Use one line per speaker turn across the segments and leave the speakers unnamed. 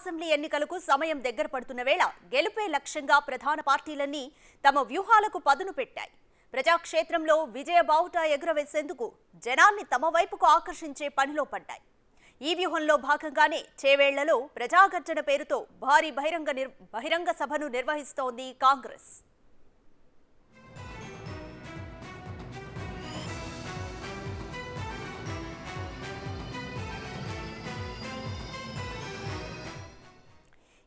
Assembly ఎన్నికలకు సమయం దగ్గర పడుతున్న వేళ గెలుపే లక్ష్యంగా ప్రధాన పార్టీలన్నీ తమ వ్యూహాలకు పదును పెట్టాయి. ప్రజాక్షేత్రంలో విజయ బావుట ఎగురవేసేందుకు జనాన్ని తమ వైపుకు ఆకర్షించే పనిలో పడ్డాయి. ఈ వ్యూహంలో భాగంగానే చేవేళ్ళలో ప్రజాగర్జన పేరుతో భారీ బహిరంగ బహిరంగ సభను నిర్వహిస్తోంది కాంగ్రెస్.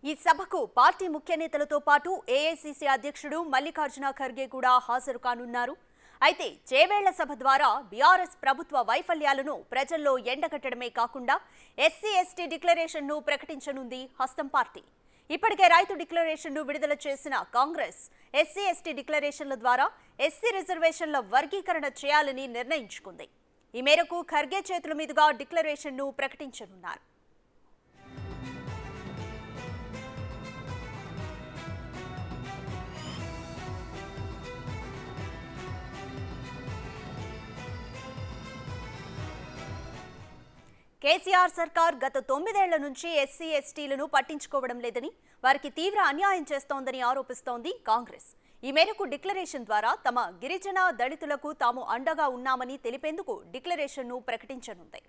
ఈ సభకు పార్టీ ముఖ్య నేతలతో పాటు ఏఐసిసి అధ్యక్షుడు మల్లికార్జున ఖర్గే కూడా హాజరు కానున్నారు. అయితే చేవేళ్ళ సభ ద్వారా బీఆర్ఎస్ ప్రభుత్వ వైఫల్యాలను ప్రజల్లో ఎండగట్టడమే కాకుండా ఎస్సీ ఎస్టీ డిక్లరేషన్ను ప్రకటించనుంది హస్తం పార్టీ. ఇప్పటికే రైతు డిక్లరేషన్ను విడుదల చేసిన కాంగ్రెస్ ఎస్సీ ఎస్టీ డిక్లరేషన్ల ద్వారా ఎస్సీ రిజర్వేషన్ల వర్గీకరణ చేయాలని నిర్ణయించుకుంది. ఈ మేరకు ఖర్గే చేతుల మీదుగా డిక్లరేషన్ను ప్రకటించనున్నారు. కేసీఆర్ సర్కార్ గత తొమ్మిదేళ్ళ నుంచి ఎస్సీ ఎస్టీలను పట్టించుకోవడం లేదని వారికి తీవ్ర అన్యాయం చేస్తోందని ఆరోపిస్తోంది కాంగ్రెస్. ఈ మేరకు డిక్లరేషన్ ద్వారా తమ గిరిజన దళితులకు తాము అండగా ఉన్నామని తెలిపేందుకు డిక్లరేషన్ను ప్రకటించనుంది.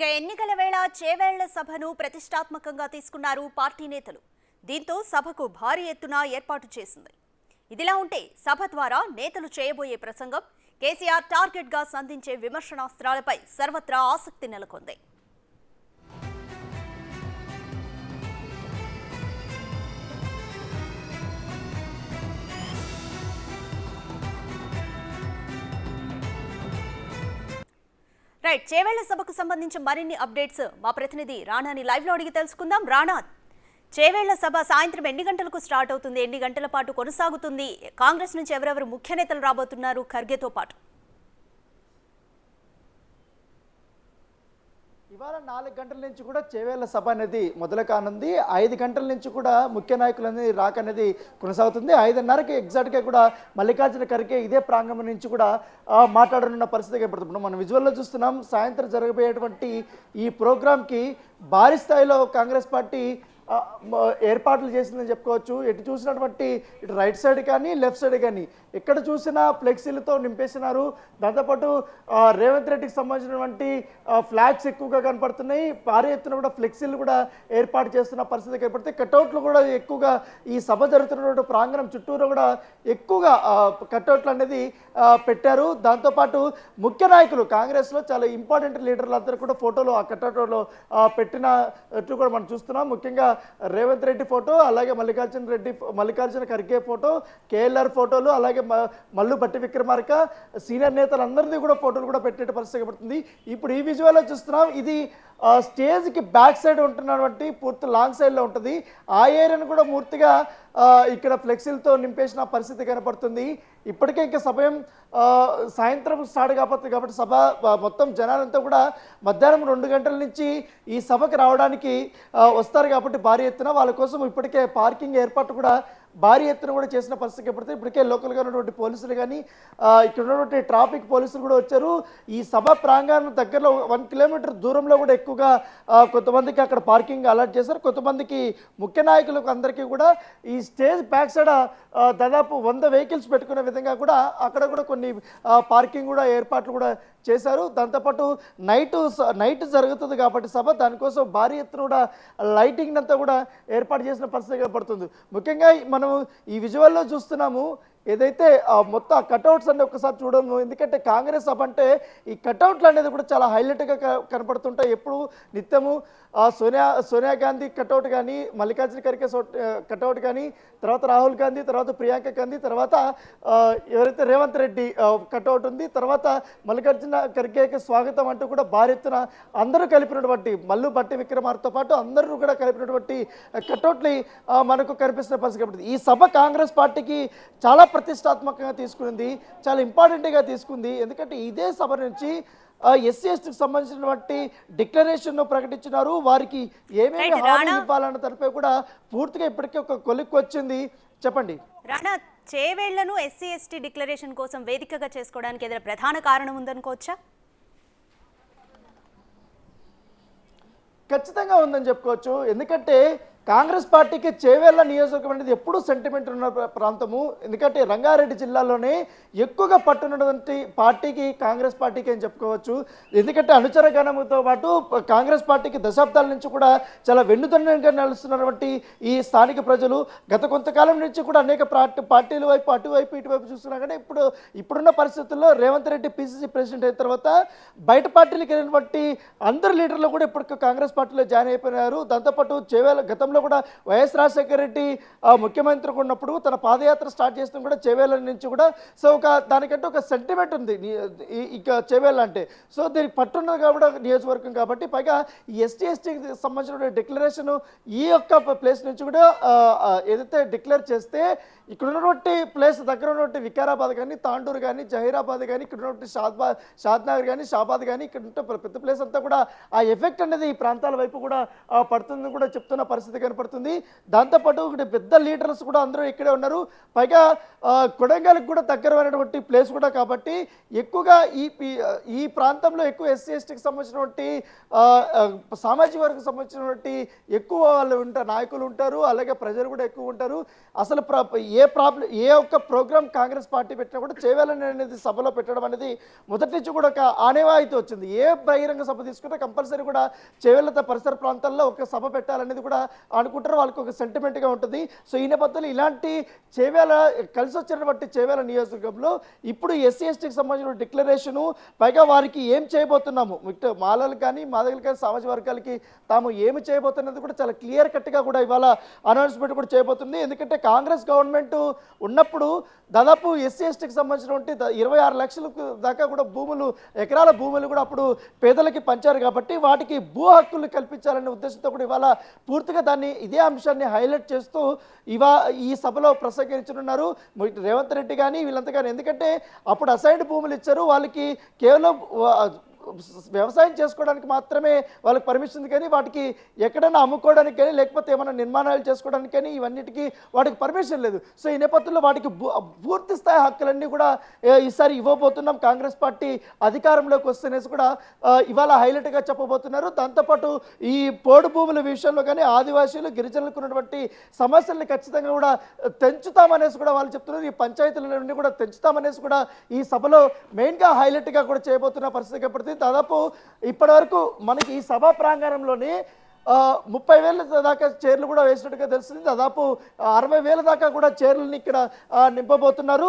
ఇక ఎన్నికల వేళ చేవేళ్ళ సభను ప్రతిష్టాత్మకంగా తీసుకున్నారు పార్టీ నేతలు. దీంతో సభకు భారీ ఎత్తున ఏర్పాటు చేసింది. ఇదిలా ఉంటే సభ ద్వారా నేతలు చేయబోయే ప్రసంగం కేసీఆర్ టార్గెట్గా సంధించే విమర్శనాస్త్రాలపై సర్వత్రా ఆసక్తి నెలకొంది. రైట్ చేవేళ్ళ సభకు సంబంధించి మరిన్ని అప్డేట్స్ మా ప్రతినిధి రాణాని లైవ్లో అడిగి తెలుసుకుందాం. రాణా చేవేళ్ళ సభ సాయంత్రం ఎన్ని గంటలకు స్టార్ట్ అవుతుంది? ఎన్ని గంటల పాటు కొనసాగుతుంది? కాంగ్రెస్ నుంచి ఎవరెవరు ముఖ్య నేతలు రాబోతున్నారు? ఖర్గేతో పాటు.
ఇవాళ నాలుగు గంటల నుంచి కూడా చేవేళ్ళ సభ అనేది మొదలు కానుంది. ఐదు గంటల నుంచి కూడా ముఖ్య నాయకులు అనేది రాక అనేది కొనసాగుతుంది. ఐదున్నరకి ఎగ్జాక్ట్గా కూడా మల్లికార్జున ఖర్గే ఇదే ప్రాంగణం నుంచి కూడా మాట్లాడనున్న పరిస్థితి కనపడుతుంది మనం విజువల్లో చూస్తున్నాం సాయంత్రం జరగబోయేటువంటి ఈ ప్రోగ్రాంకి భారీ స్థాయిలో కాంగ్రెస్ పార్టీ ఏర్పాట్లు చేసిందని చెప్పుకోవచ్చు. ఎటు చూసినటువంటి ఇటు రైట్ సైడ్ కానీ లెఫ్ట్ సైడ్ కానీ ఎక్కడ చూసినా ఫ్లెక్సీలతో నింపేసినారు. దాంతోపాటు రేవంత్ రెడ్డికి సంబంధించినటువంటి ఫ్లాగ్స్ ఎక్కువగా కనపడుతున్నాయి. భారీ ఎత్తున కూడా ఫ్లెక్సీలు కూడా ఏర్పాటు చేస్తున్న పరిస్థితి కనపడుతుంది కట్అవుట్లు కూడా ఎక్కువగా ఈ సభ జరుగుతున్నటువంటి ప్రాంగణం చుట్టూరు కూడా ఎక్కువగా కట్అవుట్లు అనేది పెట్టారు. దాంతోపాటు ముఖ్య నాయకులు కాంగ్రెస్లో చాలా ఇంపార్టెంట్ లీడర్లు అందరూ కూడా ఫోటోలు ఆ కట్అవుట్లో పెట్టినట్టు కూడా మనం చూస్తున్నాం. ముఖ్యంగా రేవంత్ రెడ్డి ఫోటో అలాగే మల్లికార్జున రెడ్డి మల్లికార్జున ఖర్గే ఫోటో కేఎల్ఆర్ ఫోటోలు అలాగే మ- మల్లు భట్టి విక్రమార్క సీనియర్ నేతలందరిది కూడా ఫోటోలు కూడా పెట్టే పరిస్థితి పడుతుంది ఇప్పుడు ఈ విజువల్లో చూస్తున్నాం ఇది ఆ, స్టేజ్కి బ్యాక్ సైడ్ ఉంటున్నటువంటి పూర్తి లాంగ్ సైడ్లో ఉంటుంది. ఆ ఏరియాను కూడా పూర్తిగా ఇక్కడ ఫ్లెక్సీలతో నింపేసిన పరిస్థితి కనపడుతుంది. ఇప్పటికే ఇంకా సమయం సాయంత్రం స్టార్ట్ కాబట్టి కాబట్టి సభ మొత్తం జనాలంతా కూడా మధ్యాహ్నం రెండు గంటల నుంచి ఈ సభకు రావడానికి వస్తారు కాబట్టి భారీ ఎత్తున. వాళ్ళ కోసం ఇప్పటికే పార్కింగ్ ఏర్పాటు కూడా భారీ ఎత్తున కూడా చేసిన పరిస్థితి ఎప్పుడైతే ఇప్పటికే లోకల్గా ఉన్నటువంటి పోలీసులు కానీ ఇక్కడ ఉన్నటువంటి ట్రాఫిక్ పోలీసులు కూడా వచ్చారు. ఈ సభ ప్రాంగణం దగ్గరలో వన్ కిలోమీటర్ దూరంలో కూడా ఎక్కువగా కొంతమందికి అక్కడ పార్కింగ్ అలాట్ చేశారు. కొంతమందికి ముఖ్య నాయకులకు అందరికీ కూడా ఈ స్టేజ్ బ్యాక్ సైడ్ దాదాపు వంద వెహికల్స్ పెట్టుకునే విధంగా కూడా అక్కడ కూడా కొన్ని పార్కింగ్ కూడా ఏర్పాట్లు కూడా చేశారు. దాంతోపాటు నైట్ నైట్ జరుగుతుంది కాబట్టి సభ. దానికోసం భారీ ఎత్తున కూడా లైటింగ్ అంతా కూడా ఏర్పాటు చేసిన పరిస్థితి కనపడుతుంది. ముఖ్యంగా మనం ఈ విజువల్లో చూస్తున్నాము ఏదైతే మొత్తం ఆ కటౌట్స్ అన్ని ఒకసారి చూడము. ఎందుకంటే కాంగ్రెస్ సభ అంటే ఈ కటౌట్లు అనేది కూడా చాలా హైలైట్గా కనపడుతుంటాయి. ఎప్పుడు నిత్యము ఆ సోనియా సోనియా గాంధీ కటౌట్ కానీ మల్లికార్జున ఖర్గే కటౌట్ కానీ తర్వాత రాహుల్ గాంధీ తర్వాత ప్రియాంక గాంధీ తర్వాత ఎవరైతే రేవంత్ రెడ్డి కటౌట్ ఉంది తర్వాత మల్లికార్జున ఖర్గేకి స్వాగతం అంటూ కూడా భారీ ఎత్తున అందరూ కలిపినటువంటి మల్లు బట్టి విక్రమార్తో పాటు అందరూ కూడా కలిపినటువంటి కటౌట్లు మనకు కనిపిస్తున్న పరిస్థితి ఈ సభ కాంగ్రెస్ పార్టీకి చాలా ప్రతిష్టాత్మకంగా తీసుకుంది చాలా ఇంపార్టెంట్గా తీసుకుంది. ఎందుకంటే ఇదే సభ నుంచి ఎస్సీ ఎస్టీకి సంబంధించినటువంటి డిక్లరేషన్ ప్రకటించినారు. వారికి ఏమేమి
రాణా.
ఇవ్వాలన్న దానిపై కూడా పూర్తిగా ఇప్పటికే ఒక కొలిక్కి వచ్చింది. చెప్పండి.
రాణా చేవేళ్ళను ఎస్సీ ఎస్టీ డిక్లరేషన్ కోసం వేదికగా చేసుకోవడానికి ఏదైనా ప్రధాన కారణం ఉందనుకోవచ్చా?
ఖచ్చితంగా ఉందని చెప్పుకోవచ్చు. ఎందుకంటే కాంగ్రెస్ పార్టీకి చేవేళ్ళ నియోజకవర్గం అనేది ఎప్పుడూ సెంటిమెంట్ ఉన్న ప్రాంతము. ఎందుకంటే రంగారెడ్డి జిల్లాలోనే ఎక్కువగా పట్టున్నటువంటి పార్టీకి కాంగ్రెస్ పార్టీకి అని చెప్పుకోవచ్చు. ఎందుకంటే అనుచర గణముతో పాటు కాంగ్రెస్ పార్టీకి దశాబ్దాల నుంచి కూడా చాలా వెన్నుదన్నంగా నడుస్తున్నటువంటి ఈ స్థానిక ప్రజలు గత కొంతకాలం నుంచి కూడా అనేక పార్టీల వైపు అటువైపు ఇటువైపు చూస్తున్నా కానీ ఇప్పుడు ఇప్పుడున్న పరిస్థితుల్లో రేవంత్ రెడ్డి పిసిసి ప్రెసిడెంట్ అయిన తర్వాత బయట పార్టీలకు వెళ్ళినటువంటి అందరు లీడర్లు కూడా ఇప్పుడు కాంగ్రెస్ పార్టీలో జాయిన్ అయిపోయినారు. దాంతోపాటు చేవేల గతంలో కూడా వైఎస్ రాజశేఖర రెడ్డి ఆ, ఉన్నప్పుడు తన పాదయాత్ర స్టార్ట్ చేసిన కూడా చేవేళ్ళ నుంచి కూడా. సో ఒక దానికంటే ఒక సెంటిమెంట్ ఉంది. ఇక చేవేల అంటే. సో దీనికి పట్టున్నది కాబట్టి నియోజకవర్గం కాబట్టి పైగా ఎస్టీ ఎస్టీకి సంబంధించిన డిక్లరేషన్ ఈ యొక్క ప్లేస్ నుంచి కూడా ఏదైతే డిక్లేర్ చేస్తే ఇక్కడ ఉన్నటువంటి ప్లేస్ దగ్గర ఉన్నటువంటి వికారాబాద్ కానీ తాండూరు కానీ జహీరాబాద్ కానీ ఇక్కడ ఉన్నటువంటి షాద్బా షాద్నగర్ కానీ షాబాద్ కానీ ఇక్కడ ఉంటే పెద్ద ప్లేస్ అంతా కూడా ఆ ఎఫెక్ట్ అనేది ఈ ప్రాంతాల వైపు కూడా పడుతుందని కూడా చెప్తున్న పరిస్థితి కనపడుతుంది. దాంతోపాటు ఒకటి పెద్ద లీడర్స్ కూడా అందరూ ఇక్కడే ఉన్నారు. పైగా కొడంగల్కి కూడా దగ్గరమైనటువంటి ప్లేస్ కూడా కాబట్టి ఎక్కువగా ఈ ఈ- ప్రాంతంలో ఎక్కువ ఎస్సీ ఎస్టీకి సంబంధించినటువంటి సామాజిక వర్గం సంబంధించినటువంటి ఎక్కువ వాళ్ళు ఉంటారు నాయకులు ఉంటారు. అలాగే ప్రజలు కూడా ఎక్కువ ఉంటారు. అసలు ఏ ప్రాబ్లం ఏ ఒక్క ప్రోగ్రామ్ కాంగ్రెస్ పార్టీ పెట్టినా కూడా చేయాలని అనేది సభలో పెట్టడం అనేది మొదటి నుంచి కూడా ఒక ఆనవాయితీ వచ్చింది. ఏ బహిరంగ సభ తీసుకుంటే కంపల్సరీ కూడా చేవేళ్ళ పరిసర ప్రాంతాల్లో ఒక సభ పెట్టాలనేది కూడా అనుకుంటారు వాళ్ళకి ఒక సెంటిమెంట్గా ఉంటుంది. సో ఈ నేపథ్యంలో ఇలాంటి చేవేల కలిసి వచ్చినటువంటి చేవేల నియోజకవర్గంలో ఇప్పుడు ఎస్సీ ఎస్టీకి సంబంధించిన డిక్లరేషను పైగా వారికి ఏం చేయబోతున్నాము? ఇటు మాలలు కానీ మాదగలు కానీ సామాజిక వర్గాలకి తాము ఏమి చేయబోతున్నది కూడా చాలా క్లియర్ కట్గా కూడా ఇవాళ అనౌన్స్మెంట్ కూడా చేయబోతుంది. ఎందుకంటే కాంగ్రెస్ గవర్నమెంట్ ఉన్నప్పుడు దాదాపు ఎస్సీ ఎస్టీకి సంబంధించినటువంటి ఇరవై ఆరు లక్షలకు దాకా కూడా భూములు ఎకరాల భూములు కూడా అప్పుడు పేదలకి పంచారు కాబట్టి వాటికి భూ హక్కులు కల్పించాలనే ఉద్దేశంతో కూడా ఇవాళ పూర్తిగా దాన్ని ఇదే అంశాన్ని హైలైట్ చేస్తూ ఇవా ఈ సభలో ప్రసంగించనున్నారు రేవంత్ రెడ్డి కానీ వీళ్ళంతా కానీ ఎందుకంటే అప్పుడు అసైన్డ్ భూములు ఇచ్చారు. వాళ్ళకి కేవలం వ్యవసాయం చేసుకోవడానికి మాత్రమే వాళ్ళకి పర్మిషన్ ఉంది కానీ వాటికి ఎక్కడైనా అమ్ముకోవడానికి కానీ లేకపోతే ఏమైనా నిర్మాణాలు చేసుకోవడానికి కానీ ఇవన్నిటికీ వాటికి పర్మిషన్ లేదు. సో ఈ నేపథ్యంలో వాటికి పూర్తి స్థాయి హక్కులన్నీ కూడా ఈసారి ఇవ్వబోతున్నాం. కాంగ్రెస్ పార్టీ అధికారంలోకి వస్తేనేసి కూడా ఇవాళ హైలైట్గా చెప్పబోతున్నారు. దాంతోపాటు ఈ పోడు భూముల విషయంలో కానీ ఆదివాసీలు గిరిజనులకు ఉన్నటువంటి సమస్యల్ని ఖచ్చితంగా కూడా తెంచుతామనేసి కూడా వాళ్ళు చెప్తున్నారు. ఈ పంచాయతీలన్నీ కూడా తెంచుతామనేసి కూడా ఈ సభలో మెయిన్గా హైలైట్గా కూడా చేయబోతున్న పరిస్థితి కాబట్టి దాదాపు ఇప్పటివరకు మనకి ఈ సభా ప్రాంగణంలోనే ముప్పై వేల దాకా చైర్లు కూడా వేసినట్టుగా తెలుస్తుంది. దాదాపు అరవై వేల దాకా కూడా చైర్లని ఇక్కడ నింపబోతున్నారు.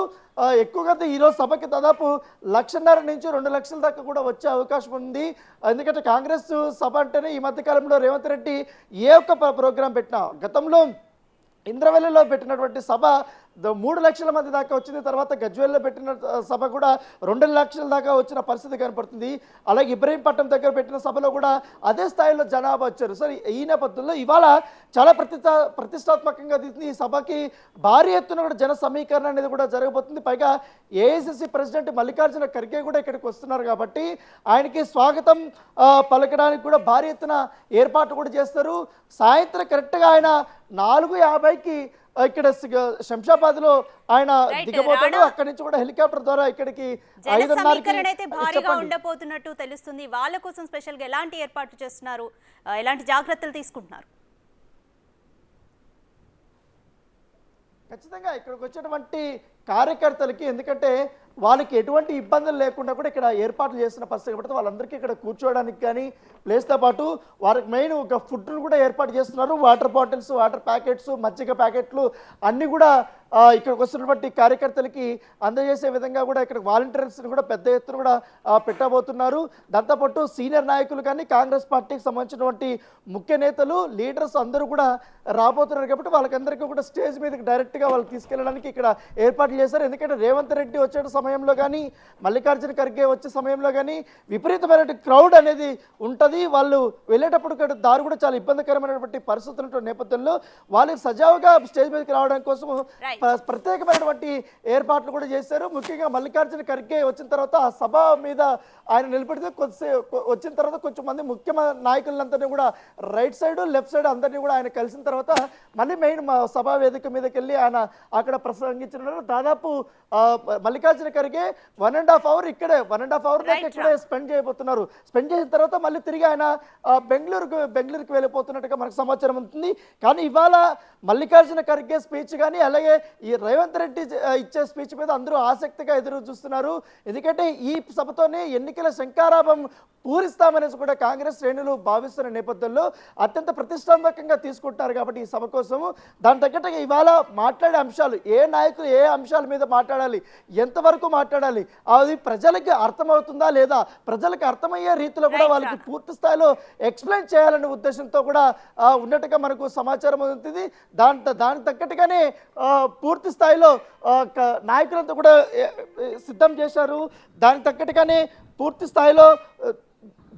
ఎక్కువగా అయితే ఈరోజు సభకి దాదాపు లక్షన్నర నుంచి రెండు లక్షల దాకా కూడా వచ్చే అవకాశం ఉంది. ఎందుకంటే కాంగ్రెస్ సభ అంటేనే ఈ మధ్యకాలంలో రేవంత్ రెడ్డి ఏ ఒక్క ప్రోగ్రాం పెట్టినా గతంలో ఇంద్రవెల్లిలో పెట్టినటువంటి సభ మూడు లక్షల మంది దాకా వచ్చింది. తర్వాత గజ్వేల్లో పెట్టిన సభ కూడా రెండు లక్షల దాకా వచ్చిన పరిస్థితి కనపడుతుంది. అలాగే ఇబ్రహీంపట్నం దగ్గర పెట్టిన సభలో కూడా అదే స్థాయిలో జనాభా వచ్చారు. సరే ఈ నేపథ్యంలో ఇవాళ చాలా ప్రతిష్ట ప్రతిష్టాత్మకంగా తీసింది ఈ సభకి భారీ ఎత్తున కూడా జన సమీకరణ అనేది కూడా జరగబోతుంది. పైగా ఏఐసిసి ప్రెసిడెంట్ మల్లికార్జున ఖర్గే కూడా ఇక్కడికి వస్తున్నారు కాబట్టి ఆయనకి స్వాగతం పలకడానికి కూడా భారీ ఎత్తున ఏర్పాటు కూడా చేస్తారు. సాయంత్రం కరెక్ట్గా ఆయన నాలుగు యాభైకి ఇక్కడ సిగ- శంషాబాద్లో ఆయన దిగబోతాడు. అక్కడి నుంచి కూడా హెలికాప్టర్ ద్వారా ఇక్కడికి
అయితే భారీగా ఉండబోతున్నట్టు తెలుస్తుంది. వాళ్ళ కోసం స్పెషల్గా ఎలాంటి ఏర్పాట్లు చేస్తున్నారు? ఎలాంటి జాగ్రత్తలు తీసుకుంటున్నారు?
ఖచ్చితంగా ఇక్కడికి వచ్చినటువంటి కార్యకర్తలకి ఎందుకంటే వాళ్ళకి ఎటువంటి ఇబ్బందులు లేకుండా కూడా ఇక్కడ ఏర్పాట్లు చేసిన పరిస్థితి కాబట్టి వాళ్ళందరికీ ఇక్కడ కూర్చోవడానికి కానీ ప్లేస్తో పాటు వారికి మెయిన్ ఒక ఫుడ్ను కూడా ఏర్పాటు చేస్తున్నారు. వాటర్ బాటిల్స్ వాటర్ ప్యాకెట్స్ మజ్జిగ ప్యాకెట్లు అన్నీ కూడా ఇక్కడికి వస్తున్నటువంటి కార్యకర్తలకి అందజేసే విధంగా కూడా ఇక్కడ వాలంటీర్స్ని కూడా పెద్ద ఎత్తున కూడా పెట్టబోతున్నారు. దాంతోపాటు సీనియర్ నాయకులు కానీ కాంగ్రెస్ పార్టీకి సంబంధించినటువంటి ముఖ్య నేతలు లీడర్స్ అందరూ కూడా రాబోతున్నారు కాబట్టి వాళ్ళకందరికీ కూడా స్టేజ్ మీదకి డైరెక్ట్గా వాళ్ళు తీసుకెళ్ళడానికి ఇక్కడ ఏర్పాట్లు చేశారు. ఎందుకంటే రేవంత్ రెడ్డి వచ్చే సమయంలో కానీ మల్లికార్జున ఖర్గే వచ్చే సమయంలో కానీ విపరీతమైన క్రౌడ్ అనేది ఉంటుంది. వాళ్ళు వెళ్ళేటప్పుడు దారి కూడా చాలా ఇబ్బందికరమైనటువంటి పరిస్థితులు నేపథ్యంలో వాళ్ళకి సజావుగా స్టేజ్ మీదకి రావడం కోసం ప్రత్యేకమైనటువంటి ఏర్పాట్లు కూడా చేశారు. ముఖ్యంగా మల్లికార్జున ఖర్గే వచ్చిన తర్వాత ఆ సభ మీద ఆయన నిలబెడితే కొద్దిసేపు వచ్చిన తర్వాత కొంచెం మంది ముఖ్య నాయకులందరినీ కూడా రైట్ సైడ్ లెఫ్ట్ సైడ్ అందరినీ కూడా ఆయన కలిసిన తర్వాత మళ్ళీ మెయిన్ సభా వేదిక మీదకి వెళ్ళి ఆయన అక్కడ ప్రసంగించిన దాదాపు Mallikarjuna Kharge one and half hour ఇక్కడే వన్ అండ్ హాఫ్ అవర్ దాకా ఇక్కడే స్పెండ్ చేయబోతున్నారు. స్పెండ్ చేసిన తర్వాత మళ్ళీ తిరిగి ఆయన బెంగళూరుకు బెంగళూరుకు వెళ్ళిపోతున్నట్టుగా మనకు సమాచారం ఉంటుంది. కానీ ఇవాళ మల్లికార్జున ఖర్గే స్పీచ్ కానీ అలాగే ఈ రేవంత్ రెడ్డి ఇచ్చే స్పీచ్ మీద అందరూ ఆసక్తిగా ఎదురు చూస్తున్నారు. ఎందుకంటే ఈ సభతోనే ఎన్నికల శంకారాభం పూరిస్తామనేసి కూడా కాంగ్రెస్ శ్రేణులు భావిస్తున్న నేపథ్యంలో అత్యంత ప్రతిష్టాత్మకంగా తీసుకుంటున్నారు కాబట్టి ఈ సభ కోసము. దాని తగ్గట్టుగా ఇవాళ మాట్లాడే అంశాలు ఏ నాయకులు ఏ అంశాల మీద మాట్లాడాలి. ఎంతవరకు మాట్లాడాలి? అది ప్రజలకి అర్థమవుతుందా లేదా? ప్రజలకు అర్థమయ్యే రీతిలో కూడా వాళ్ళకి పూర్తి స్థాయిలో ఎక్స్ప్లెయిన్ చేయాలనే ఉద్దేశంతో కూడా ఉన్నట్టుగా మనకు సమాచారం ఉంటుంది దాని దానికి తగ్గట్టుగానే పూర్తి స్థాయిలో నాయకులంతా కూడా సిద్ధం చేశారు. దానికి తగ్గట్టుగానే పూర్తి స్థాయిలో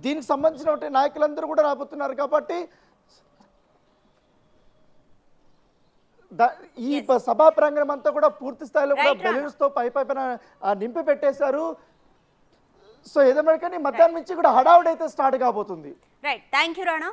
దీనికి సంబంధించినటువంటి నాయకులందరూ కూడా రాబోతున్నారు కాబట్టి ఈ సభా ప్రాంగణం అంతా కూడా పూర్తి స్థాయిలో కూడా. బెలూన్స్తో పై పైన నింపి పెట్టేశారు. సో ఏదేమైనా కానీ మధ్యాహ్నం నుంచి కూడా హడావుడి అయితే స్టార్ట్ కాబోతుంది.
Right thank you Rana